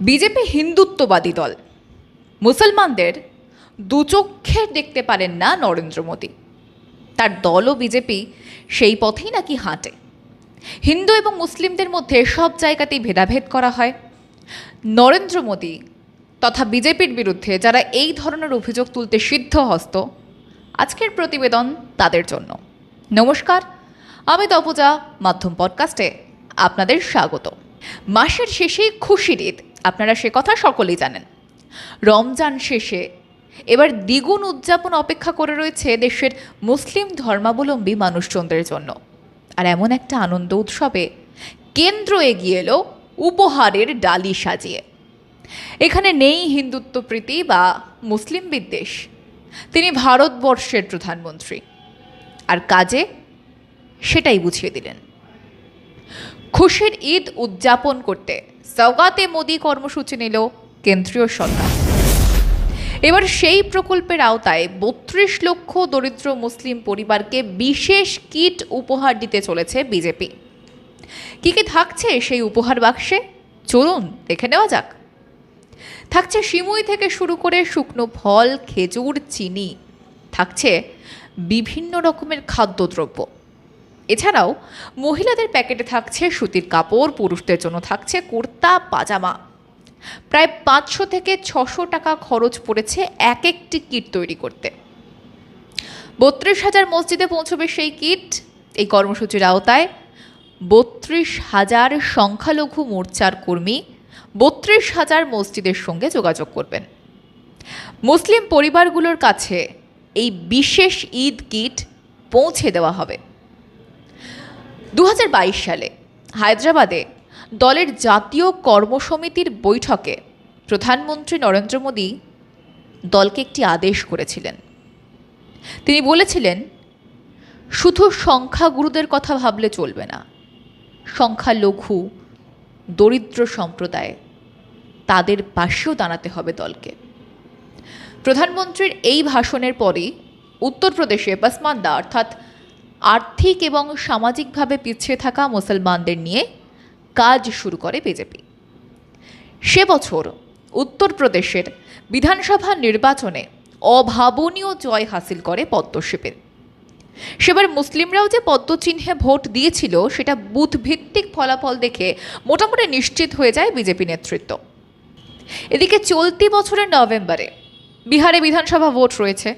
BJP হিন্দুত্ববাদী দল। মুসলমানদের দুচক্ষে দেখতে পারেন না নরেন্দ্র মোদী। তার দল ও বিজেপি, সেই পথেই নাকি হাঁটে। হিন্দু এবং মুসলিমদের মধ্যে সব জায়গাতেই ভেদাভেদ করা হয়। নরেন্দ্র মোদী তথা বিজেপির বিরুদ্ধে যারা এই ধরনের অভিযোগ তুলতে সিদ্ধহস্ত আজকের প্রতিবেদন তাদের জন্য। নমস্কার, আমি তপজা, মাধ্যম পডকাস্টে আপনাদের স্বাগত। মাসের শেষে খুশির ঈদ। আপনারা সে কথা সকলেই জানেন। রমজান শেষে এবার দ্বিগুণ উদযাপন অপেক্ষা করে রয়েছে দেশের মুসলিম ধর্মাবলম্বী মানুষজনদের জন্য। আর এমন একটা আনন্দ উৎসবে কেন্দ্র এগিয়ে এলো উপহারের ডালি সাজিয়ে। এখানে নেই হিন্দুত্বপ্রীতি বা মুসলিম বিদ্বেষ। তিনি ভারতবর্ষের প্রধানমন্ত্রী। আর কাজে সেটাই বুঝিয়ে দিলেন। খুশির ঈদ উদযাপন করতে সৌগাতে মোদি কর্মসূচি নিল কেন্দ্রীয় সরকার। এবার সেই প্রকল্পের আওতায় বত্রিশ লক্ষ দরিদ্র মুসলিম পরিবারকে বিশেষ কিট উপহার দিতে চলেছে বিজেপি। কি কি থাকছে সেই উপহার বাক্সে? চলুন দেখে নেওয়া যাক। থাকছে সিমুই থেকে শুরু করে শুকনো ফল, খেজুর, চিনি। থাকছে বিভিন্ন রকমের খাদ্যদ্রব্য। এছাড়াও মহিলাদের প্যাকেটে থাকছে সুতির কাপড়, পুরুষদের জন্য থাকছে কুর্তা, পাজামা। প্রায় পাঁচশো থেকে ছশো টাকা খরচ পড়েছে এক একটি কিট তৈরি করতে। বত্রিশ হাজার মসজিদে পৌঁছবে সেই কিট। এই কর্মসূচির আওতায় বত্রিশ হাজার সংখ্যালঘু মোর্চার কর্মী বত্রিশ হাজার মসজিদের সঙ্গে যোগাযোগ করবেন। মুসলিম পরিবারগুলোর কাছে এই বিশেষ ঈদ কিট পৌঁছে দেওয়া হবে। দু হাজার বাইশ সালে হায়দ্রাবাদে দলের জাতীয় কর্মসমিতির বৈঠকে প্রধানমন্ত্রী নরেন্দ্র মোদী দলকে একটি আদেশ করেছিলেন। তিনি বলেছিলেন, শুধু সংখ্যাগুরুদের কথা ভাবলে চলবে না। সংখ্যালঘু, দরিদ্র সম্প্রদায়, তাদের পাশেও দাঁড়াতে হবে দলকে। প্রধানমন্ত্রীর এই ভাষণের পরই উত্তরপ্রদেশে পাসমান্দা অর্থাৎ আর্থিক এবং সামাজিকভাবে পিছিয়ে থাকা মুসলমানদের নিয়ে কাজ শুরু করে বিজেপি। সে বছর উত্তরপ্রদেশের বিধানসভা নির্বাচনে অভাবনীয় জয় হাসিল করে পদ্মশিবের সেবার মুসলিমরাও যে পদ্মচিহ্নে ভোট দিয়েছিল, সেটা বুথভিত্তিক ফলাফল দেখে মোটামুটি নিশ্চিত হয়ে যায় বিজেপি নেতৃত্ব। এদিকে চলতি বছরের নভেম্বরে বিহারে বিধানসভা ভোট রয়েছে।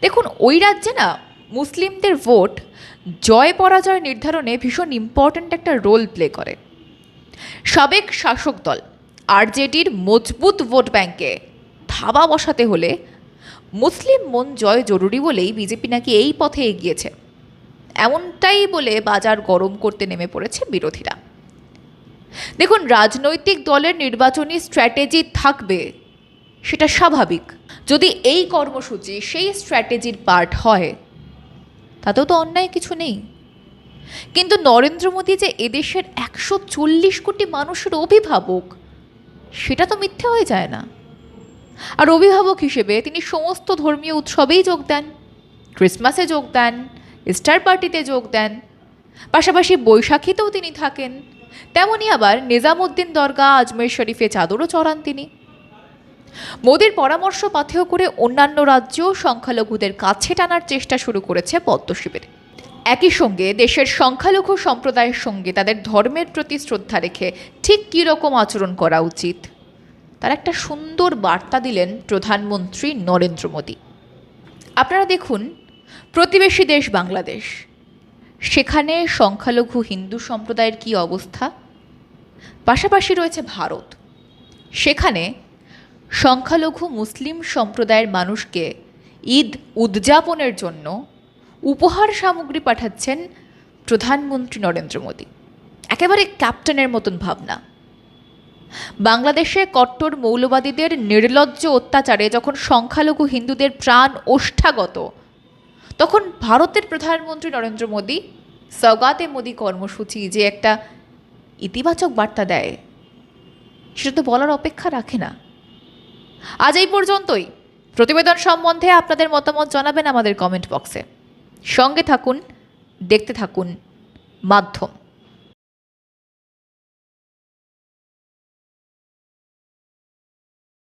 দেখুন, ওই রাজ্যে না মুসলিমদের ভোট জয় পরাজয় নির্ধারণে ভীষণ ইম্পর্ট্যান্ট একটা রোল প্লে করে। সাবেক শাসক দল আরজেডির মজবুত ভোট ব্যাংকে ধাবা বসাতে হলে মুসলিম মন জয় জরুরি বলেই বিজেপি নাকি এই পথে এগিয়েছে। এমনটাই বলে বাজার গরম করতে নেমে পড়েছে বিরোধীরা। দেখুন, রাজনৈতিক দলের নির্বাচনী স্ট্র্যাটেজি থাকবে, সেটা স্বাভাবিক। যদি এই কর্মসূচি, সেই স্ট্র্যাটেজির পার্ট হয় তাতেও তো অন্যায় কিছু নেই। কিন্তু নরেন্দ্র মোদী যে এদেশের একশো চল্লিশ কোটি মানুষের অভিভাবক, সেটা তো মিথ্যে হয়ে যায় না। আর অভিভাবক হিসেবে তিনি সমস্ত ধর্মীয় উৎসবেই যোগ দেন। ক্রিসমাসে যোগ দেন, ইস্টার পার্টিতে যোগ দেন, পাশাপাশি বৈশাখীতেও তিনি থাকেন। তেমনই আবার নিজামুদ্দিন দরগা আজমের শরীফে চাদরও চড়ান তিনি। মোদীর পরামর্শ পাথেয় করে অন্যান্য রাজ্য সংখ্যালঘুদের কাছে টানার চেষ্টা শুরু করেছে পদ্মশিবির। একই সঙ্গে দেশের সংখ্যালঘু সম্প্রদায়ের সঙ্গে তাদের ধর্মের প্রতি শ্রদ্ধা রেখে ঠিক কী রকম আচরণ করা উচিত? তার একটা সুন্দর বার্তা দিলেন প্রধানমন্ত্রী নরেন্দ্র মোদী। আপনারা দেখুন, প্রতিবেশী দেশ বাংলাদেশ। সেখানে সংখ্যালঘু হিন্দু সম্প্রদায়ের কী অবস্থা? পাশাপাশি রয়েছে ভারত। সেখানে সংখ্যালঘু মুসলিম সম্প্রদায়ের মানুষকে ঈদ উদযাপনের জন্য উপহার সামগ্রী পাঠাচ্ছেন প্রধানমন্ত্রী নরেন্দ্র মোদী। একেবারে ক্যাপ্টেনের মতন ভাবনা। বাংলাদেশে কট্টর মৌলবাদীদের নির্লজ্জ অত্যাচারে যখন সংখ্যালঘু হিন্দুদের প্রাণ ওষ্ঠাগত, তখন ভারতের প্রধানমন্ত্রী নরেন্দ্র মোদী সগাতে মোদী কর্মসূচি যে একটা ইতিবাচক বার্তা দেয়, সেটা তো বলার অপেক্ষা রাখে না। আজ এই পর্যন্তই। প্রতিবেদন সম্বন্ধে আপনাদের মতামত জানাবেন আমাদের কমেন্ট বক্সে সঙ্গে থাকুন, দেখতে থাকুন, মাধ্যম।